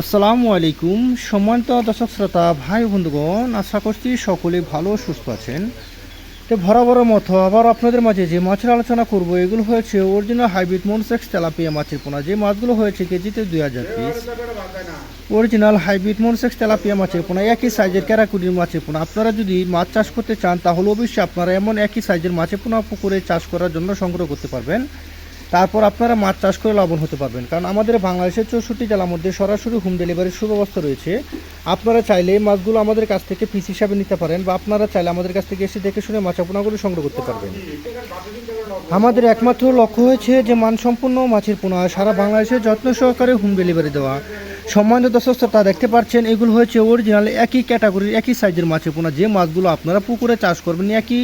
আসসালামু আলাইকুম। সম্মানিত দর্শক শ্রোতা, ভাই বন্ধুগণ, আশা করছি সকলে ভালো সুস্থ আছেন। তো বরাবর মতো আবার আপনাদের মাঝে যে মাছের আলোচনা করব, এগুলো হয়েছে অরিজিনাল হাইব্রিড মনসেক্স তেলাপিয়া মাছের পোনা। যে মাছগুলো হয়েছে কেজিতে দুই হাজার piece original hybrid monosex tilapia মাছের পোনা, একই সাইজের ক্যারাকুডির মাছের পোনা। আপনারা যদি মাছ চাষ করতে চান, তাহলে অবশ্যই আপনারা এমন একই সাইজের মাছের পোনা পুকুরে চাষ করার জন্য সংগ্রহ করতে পারবেন। তারপর আপনারা মাছ চাষ করে লাভবান হতে পারবেন। কারণ আমাদের বাংলাদেশের চৌষট্টি জেলার মধ্যে সরাসরি হোম ডেলিভারির সুব্যবস্থা রয়েছে। আপনারা চাইলে এই মাছগুলো আমাদের কাছ থেকে পিস হিসাবে নিতে পারেন বা আপনারা চাইলে আমাদের কাছ থেকে এসে দেখে শুনে মাছাপোনাগুলো সংগ্রহ করতে পারবেন। আমাদের একমাত্র লক্ষ্য হয়েছে যে মানসম্পন্ন মাছের পোনা। সারা বাংলাদেশে যত্ন সহকারে হোম ডেলিভারি দেওয়া। সম্মানিত দর্শক, শ্রোতা দেখতে পাচ্ছেন, এগুলো হয়েছে অরিজিনাল একই ক্যাটাগরির একই সাইজের মাছের পোনা। যে মাছগুলো আপনারা পুকুরে চাষ করবেন, একই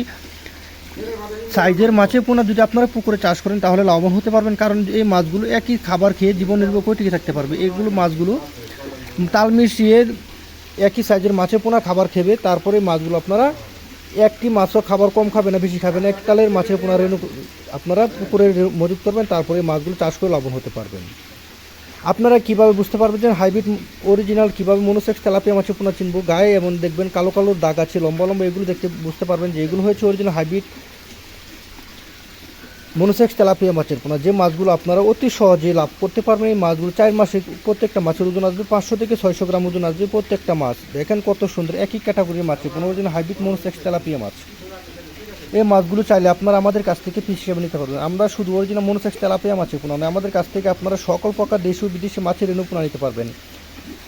সাইজের মাছে পোনা যদি আপনারা পুকুরে চাষ করেন, তাহলে লাভবান হতে পারবেন, কারণ এই মাছগুলো একই খাবার খেয়ে জীবন নির্ভর করে টিকে থাকতে পারবে। এগুলো মাছগুলো তাল মিশিয়ে একই সাইজের মাছে পোনা খাবার খেবে, তারপরে মাছগুলো আপনারা একটি মাছও খাবার কম খাবে না, বেশি খাবে না। এক কালের মাছের পোনা রেণু আপনারা পুকুরে মজুত করবেন, তারপরে মাছগুলো চাষ করে লাভবান হতে পারবেন। আপনারা কীভাবে বুঝতে পারবেন যে হাইব্রিড অরিজিনাল কীভাবে মনোসেক্স তেলাপিয়া মাছের পোনা চিনবো? গায়ে এবং দেখবেন কালো কালো দাগ আছে, লম্বা লম্বা, এগুলো দেখতে বুঝতে পারবেন যে এগুলো হয়েছে অরিজিনাল হাইব্রিড মনোসেক্স তেলাপিয়া মাছের পোনা। যে মাছগুলো আপনারা অতি সহজে লাভ করতে পারবেন, এই মাছগুলো চার মাসে প্রত্যেকটা মাছের ওজন আসবে পাঁচশো থেকে ছয়শো গ্রাম ওজন আসবে প্রত্যেকটা মাছ। দেখেন কত সুন্দর একই ক্যাটাগরির মাছের পোনা অরিজিনাল হাইব্রিড মনোসেক্স তেলাপিয়া মাছ। এই মাছগুলো চাইলে আপনারা আমাদের কাছ থেকে পিস হিসেবে নিতে পারবেন। আমরা শুধু অরিজিনাল মনোসেক্স তেলাপিয়া মাছের পোনা নয়, আমাদের কাছ থেকে আপনারা সকল প্রকার দেশি ও বিদেশি মাছের রেণু পোনা নিতে পারবেন।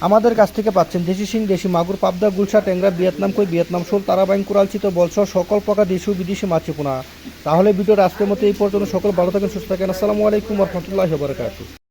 আমাদের কাছ থেকে পাচ্ছেন দেশি সিং দেশি মাগুর, পাবদা, গুলশা, ট্যাংরা, ভিয়েতনাম কই, ভিয়েতনাম শোল তারাবাইন কুরালচিত বলসহ সকল প্রকার দেশি ও বিদেশি মাছে পোনা তাহলে ভিডিওটা আজকের মতো এই পর্যন্ত। সকল ভালো থাকেন, সুস্থ থাকেন। আসসালামু আলাইকুম রহমতুল্লাহ বরকাত